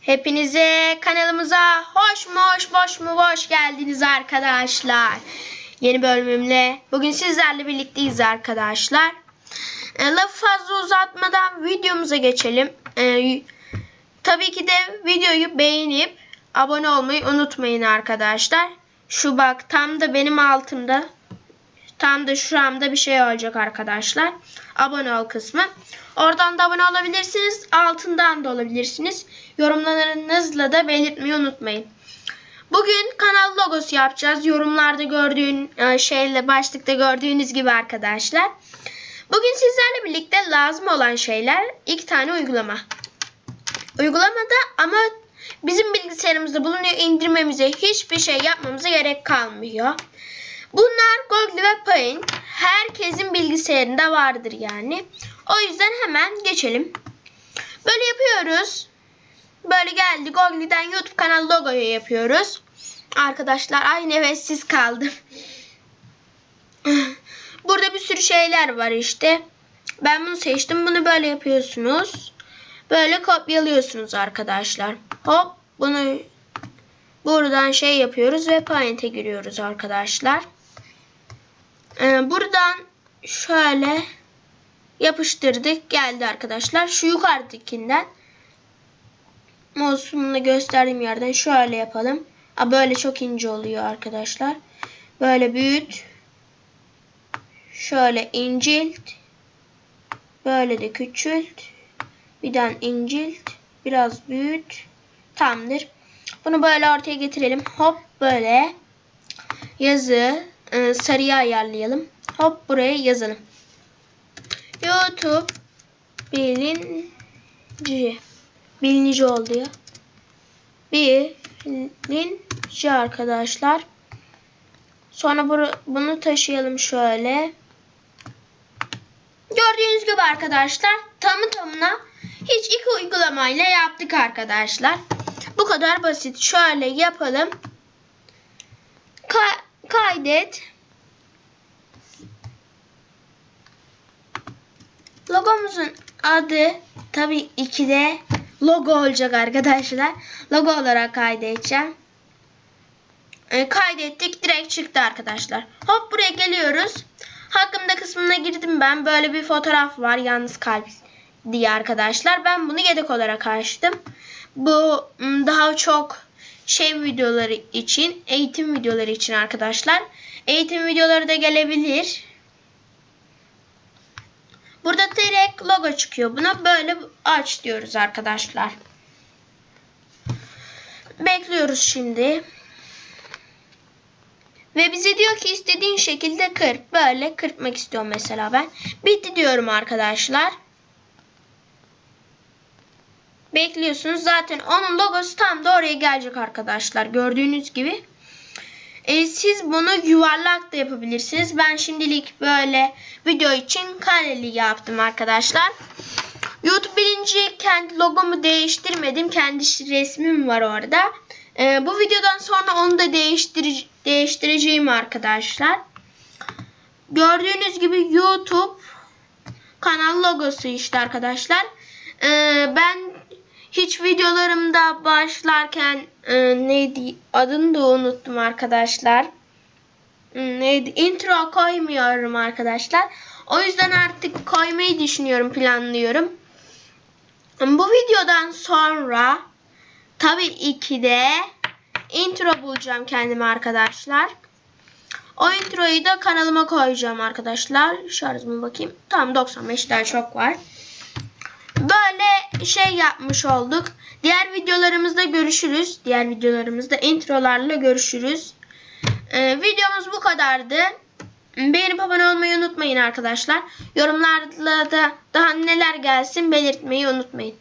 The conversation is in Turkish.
Hepinize kanalımıza hoş mu hoş boş mu hoş geldiniz arkadaşlar. Yeni bölümümle bugün sizlerle birlikteyiz arkadaşlar. E, lafı fazla uzatmadan videomuza geçelim. E, tabii ki de videoyu beğenip abone olmayı unutmayın arkadaşlar. Şu bak tam da benim altımda tam da şuramda bir şey olacak arkadaşlar. Abone ol kısmı. Oradan da abone olabilirsiniz. Altından da olabilirsiniz. Yorumlarınızla da belirtmeyi unutmayın. Bugün kanal logosu yapacağız. Yorumlarda gördüğün e, şeyle başlıkta gördüğünüz gibi arkadaşlar. Bugün sizlerle birlikte lazım olan şeyler iki tane uygulama. Uygulamada ama bizim bilgisayarımızda bulunuyor. indirmemize hiçbir şey yapmamıza gerek kalmıyor. Bunlar Google ve Paint. Herkesin bilgisayarında vardır yani. O yüzden hemen geçelim. Böyle yapıyoruz. Böyle geldi. Google'den YouTube kanal logoyu yapıyoruz. Arkadaşlar aynı hevessiz kaldım. Burada bir sürü şeyler var işte. Ben bunu seçtim. Bunu böyle yapıyorsunuz. Böyle kopyalıyorsunuz arkadaşlar. Hop bunu buradan şey yapıyoruz ve Paint'e giriyoruz arkadaşlar. Ee, buradan şöyle yapıştırdık. Geldi arkadaşlar. Şu yukarıdakinden mouse'umla gösterdiğim yerden şöyle yapalım. Aa, böyle çok ince oluyor arkadaşlar. Böyle büyüt. Şöyle incilt. Böyle de küçült. Birden incilt. Biraz büyüt. Tamamdır. Bunu böyle ortaya getirelim. Hop böyle. Yazı e, sarıya ayarlayalım. Hop buraya yazalım. YouTube bilinci. Bilinici oldu ya. Bilinci arkadaşlar. Sonra bunu taşıyalım şöyle. Gördüğünüz gibi arkadaşlar tamı tamına hiç iki uygulamayla yaptık arkadaşlar. Bu kadar basit. Şöyle yapalım. Ka- kaydet. Logomuzun adı tabii iki de logo olacak arkadaşlar. Logo olarak kaydedeceğim. E, kaydettik direkt çıktı arkadaşlar. Hop buraya geliyoruz. Hakkımda kısmına girdim ben. Böyle bir fotoğraf var yalnız kalp diye arkadaşlar. Ben bunu yedek olarak açtım. Bu daha çok şey videoları için, eğitim videoları için arkadaşlar. Eğitim videoları da gelebilir. Burada direkt logo çıkıyor. Buna böyle aç diyoruz arkadaşlar. Bekliyoruz şimdi. Ve bize diyor ki istediğin şekilde kır. Böyle kırpmak istiyorum mesela ben. Bitti diyorum arkadaşlar. Bekliyorsunuz. Zaten onun logosu tam da oraya gelecek arkadaşlar. Gördüğünüz gibi. E, siz bunu yuvarlak da yapabilirsiniz. Ben şimdilik böyle video için kareli yaptım arkadaşlar. YouTube bilinci kendi logomu değiştirmedim. Kendi resmim var orada. E, bu videodan sonra onu da değiştir değiştireceğim arkadaşlar. Gördüğünüz gibi YouTube kanal logosu işte arkadaşlar. E, ben hiç videolarımda başlarken e, neydi adını da unuttum arkadaşlar. Neydi? Intro koymuyorum arkadaşlar. O yüzden artık koymayı düşünüyorum, planlıyorum. Bu videodan sonra tabii ki de intro bulacağım kendime arkadaşlar. O introyu da kanalıma koyacağım arkadaşlar. Şarjıma bakayım. Tamam 95 daha çok var. Şey yapmış olduk. Diğer videolarımızda görüşürüz. Diğer videolarımızda introlarla görüşürüz. Ee, videomuz bu kadardı. Beğenip abone olmayı unutmayın arkadaşlar. Yorumlarda da daha neler gelsin belirtmeyi unutmayın.